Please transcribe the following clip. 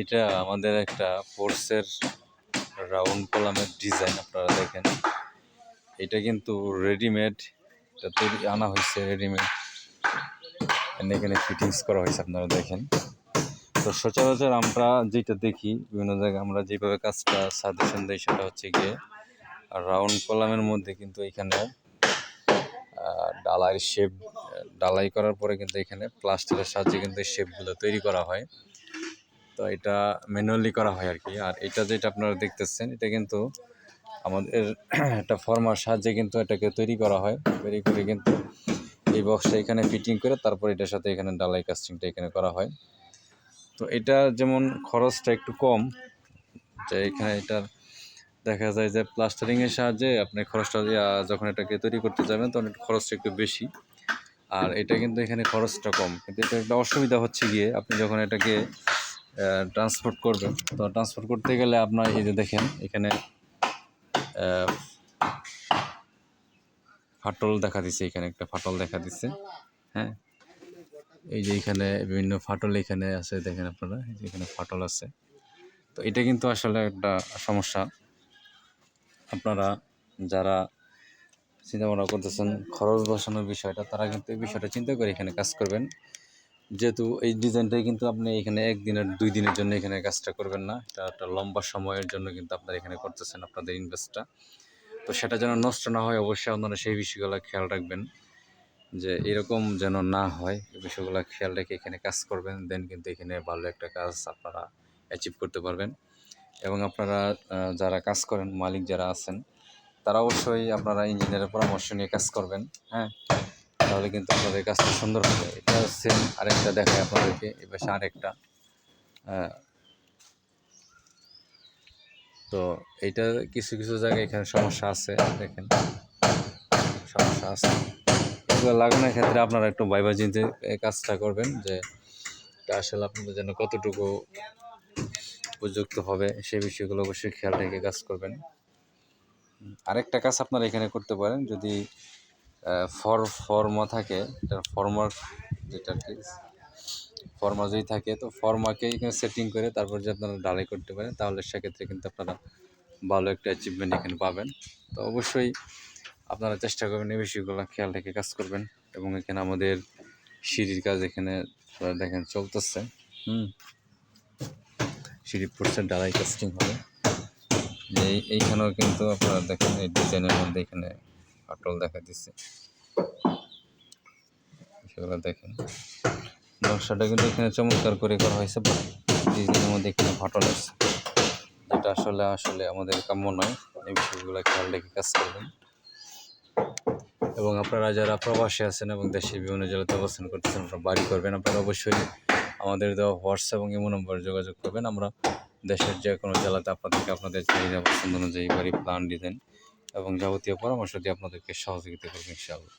এটা আমাদের একটা ফোর্সের রাউন্ড কলামের ডিজাইন আপনারা দেখেন। এটা কিন্তু রেডিমেড এটা তৈরি, আনা হয়েছে রেডিমেড এখানে ফিটিংস করা হয়েছে, আপনারা দেখেন। তো সচরাচর আমরা যেটা দেখি, বিভিন্ন জায়গায় আমরা যেভাবে কাজটা সাজেশন দিই, সেটা হচ্ছে গিয়ে রাউন্ড কলামের মধ্যে কিন্তু এখানে ডালাইয়ের শেপ ডালাই করার পরে কিন্তু এখানে প্লাস্টিকের সাহায্যে কিন্তু এই শেপগুলো তৈরি করা হয়। তো এটা ম্যানুয়ালি করা হয় আর কি আর এটা যেটা আপনারা দেখতেছেন, এটা কিন্তু আমাদের একটা ফর্মার সাহায্যে কিন্তু এটাকে তৈরি করা হয়। তৈরি করে কিন্তু এই বক্সটা এখানে ফিটিং করে তারপর এটার সাথে এখানে ডালাই কাস্টিংটা এখানে করা হয়। তো এটা যেমন খরচটা একটু কম, যে এখানে এটার দেখা যায় যে প্লাস্টারিংয়ের সাহায্যে আপনি খরচটা যখন এটাকে তৈরি করতে যাবেন, তখন খরচটা একটু বেশি। আর এটা কিন্তু এখানে খরচটা কম। কিন্তু এটা একটা অসুবিধা হচ্ছে গিয়ে, আপনি যখন এটাকে ট্রান্সপোর্ট করবেন তো ট্রান্সপোর্ট করতে গেলে আপনার এই যে দেখেন, এখানে ফাটল দেখা দিচ্ছে এখানে একটা ফাটল দেখা দিচ্ছে হ্যাঁ? এই যে এখানে বিভিন্ন ফাটল এখানে আছে, দেখেন আপনারা এখানে ফাটল আছে। তো এটা কিন্তু আসলে একটা সমস্যা। আপনারা যারা চিন্তা ভাবনা করতেছেন খরচ বসানোর বিষয়টা, তারা কিন্তু এই বিষয়টা চিন্তা করে এখানে কাজ করবেন। যেহেতু এই ডিজাইনটাই কিন্তু আপনি এখানে একদিনের, দুই দিনের জন্য এখানে কাজটা করবেন না। এটা একটা লম্বা সময়ের জন্য কিন্তু আপনারা এখানে করতেছেন আপনাদের ইনভেস্টটা তো সেটা যেন নষ্ট না হয়, অবশ্যই আপনারা সেই বিষয়গুলো খেয়াল রাখবেন যে এরকম যেন না হয়, এই বিষয়গুলো খেয়াল রেখে এখানে কাজ করবেন। দেন কিন্তু এখানে ভালো একটা কাজ আপনারা অ্যাচিভ করতে পারবেন। এবং আপনারা যারা কাজ করেন, মালিক যারা আছেন, তারা অবশ্যই আপনারা ইঞ্জিনিয়ারের পরামর্শ নিয়ে কাজ করবেন হ্যাঁ? তাহলে কিন্তু আপনাদের কাজটা সুন্দর হবে। এটা সেম আরেকটা দেখায় আপনাদেরকে, এই পাশে আরেকটা। তো এটা কিছু কিছু জায়গায় এখানে সমস্যা আছে, দেখেন। সমস্যা আছে। এগুলো লাগানোর ক্ষেত্রে আপনারা একটু ভাইবা চিনতে কাজটা করবেন যে, এটা আসলে আপনাদের জন্য কতটুকু উপযুক্ত হবে, সেই বিষয়গুলো অবশ্যই খেয়াল রেখে কাজ করবেন। আরেকটা কাজ আপনারা এখানে করতে পারেন, যদি ফর ফর্মা থাকে, এটা ফর্মার যেটা ফর্মা যদি থাকে, তো ফর্মাকে এখানে সেটিং করে তারপর যদি আপনারা ডালাই করতে পারেন, তাহলে সেক্ষেত্রে কিন্তু আপনারা ভালো একটা অ্যাচিভমেন্ট এখানে পাবেন। তো অবশ্যই আপনারা চেষ্টা করবেন এই বিষয়গুলো খেয়াল রেখে কাজ করবেন এবং এখানে আমাদের সিঁড়ির কাজ এখানে দেখেন চলতেছে। হুম। সিঁড়ি পড়ছে, ডালাই কাস্টিং হবে। এই- এইখানেও কিন্তু আপনারা দেখেন এই ডিজাইনের মধ্যে এখানে ফাটল দেখা দিচ্ছে সেগুলো দেখেন। নকশাটা কিন্তু এখানে চমৎকার করে করা হয়েছে ডিজাইনের মধ্যে এখানে ফাটল আছে যেটা আসলে আসলে আমাদের কাম্য নয়। এই বিষয়গুলো খেয়াল রেখে কাজ করবেন। এবং আপনারা যারা প্রবাসী আছেন এবং দেশের বিভিন্ন জেলাতে অবস্থান করতেছেন, আপনারা বাড়ি করবেন, আপনারা অবশ্যই আমাদের দেওয়া হোয়াটসঅ্যাপ এবং ইমো নম্বরে যোগাযোগ করবেন। আমরা দেশের যে কোনো জেলাতে আপনাদেরকে আপনাদের চাহিদা পছন্দ অনুযায়ী বাড়ি প্ল্যান ডিজাইন এবং যাবতীয় পরামর্শ দিয়ে আপনাদেরকে সহযোগিতা করব ইনশাআল্লাহ।